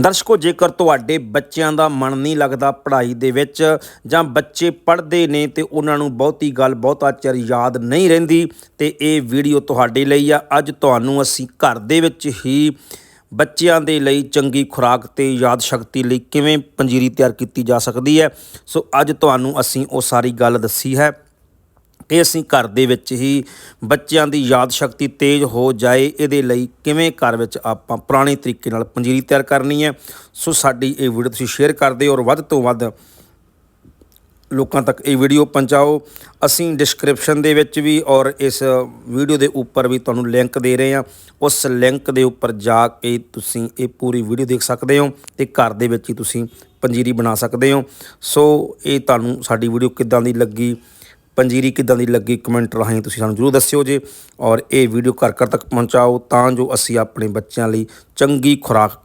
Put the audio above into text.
ਦਰਸ਼ਕੋ, ਜੇਕਰ ਤੁਹਾਡੇ ਬੱਚਿਆਂ ਦਾ ਮਨ ਨਹੀਂ ਲੱਗਦਾ ਪੜ੍ਹਾਈ ਦੇ ਵਿੱਚ ਜਾਂ ਬੱਚੇ ਪੜ੍ਹਦੇ ਨੇ ਤੇ ਉਹਨਾਂ ਨੂੰ ਬਹੁਤੀ ਗੱਲ, ਬਹੁਤਾ ਚਿਰ ਯਾਦ ਨਹੀਂ ਰਹਿੰਦੀ, ਤੇ ਇਹ ਵੀਡੀਓ ਤੁਹਾਡੇ ਲਈ ਆ। ਅੱਜ ਤੁਹਾਨੂੰ ਅਸੀਂ ਘਰ ਦੇ ਵਿੱਚ ਹੀ ਬੱਚਿਆਂ ਦੇ ਲਈ ਚੰਗੀ ਖੁਰਾਕ ਤੇ ਯਾਦ ਸ਼ਕਤੀ ਲਈ ਕਿਵੇਂ ਪੰਜੀਰੀ ਤਿਆਰ ਕੀਤੀ ਜਾ ਸਕਦੀ ਹੈ। ਸੋ ਅੱਜ ਤੁਹਾਨੂੰ ਅਸੀਂ ਉਹ ਸਾਰੀ ਗੱਲ ਦੱਸੀ ਹੈ। ਕਿ ਅਸੀਂ ਘਰ ਦੇ ਵਿੱਚ ਹੀ ਬੱਚਿਆਂ ਦੀ ਯਾਦ ਸ਼ਕਤੀ ਤੇਜ਼ ਹੋ ਜਾਏ, ਇਹਦੇ ਲਈ ਕਿਵੇਂ ਘਰ ਵਿੱਚ ਆਪਾਂ ਪੁਰਾਣੇ ਤਰੀਕੇ ਨਾਲ ਪੰਜੀਰੀ ਤਿਆਰ ਕਰਨੀ ਹੈ? ਸੋ ਸਾਡੀ ਇਹ ਵੀਡੀਓ ਤੁਸੀਂ ਸ਼ੇਅਰ ਕਰ ਦਿਓ ਔਰ ਵੱਧ ਤੋਂ ਵੱਧ ਲੋਕਾਂ ਤੱਕ ਇਹ ਵੀਡੀਓ ਪਹੁੰਚਾਓ। ਅਸੀਂ ਡਿਸਕ੍ਰਿਪਸ਼ਨ ਦੇ ਵਿੱਚ ਵੀ ਔਰ ਇਸ ਵੀਡੀਓ ਦੇ ਉੱਪਰ ਵੀ ਤੁਹਾਨੂੰ ਲਿੰਕ ਦੇ ਰਹੇ ਹਾਂ। ਉਸ ਲਿੰਕ ਦੇ ਉੱਪਰ ਜਾ ਕੇ ਤੁਸੀਂ ਇਹ ਪੂਰੀ ਵੀਡੀਓ ਦੇਖ ਸਕਦੇ ਹੋ ਤੇ ਘਰ ਦੇ ਵਿੱਚ ਹੀ ਤੁਸੀਂ ਪੰਜੀਰੀ ਬਣਾ ਸਕਦੇ ਹੋ। ਸੋ ਇਹ ਤੁਹਾਨੂੰ ਸਾਡੀ ਵੀਡੀਓ ਕਿੱਦਾਂ ਦੀ ਲੱਗੀ? ਪੰਜੀਰੀ ਕਿੱਦਾਂ ਦੀ ਲੱਗੀ ਕਮੈਂਟ ਰਾਹੀਂ ਤੁਸੀਂ ਸਾਨੂੰ ਜਰੂਰ ਦੱਸਿਓ ਜੇ। ਔਰ ਇਹ ਵੀਡੀਓ ਘਰ ਘਰ ਤੱਕ ਪਹੁੰਚਾਓ ਤਾਂ ਜੋ ਅਸੀਂ ਆਪਣੇ ਬੱਚਿਆਂ ਲਈ ਚੰਗੀ ਖੁਰਾਕ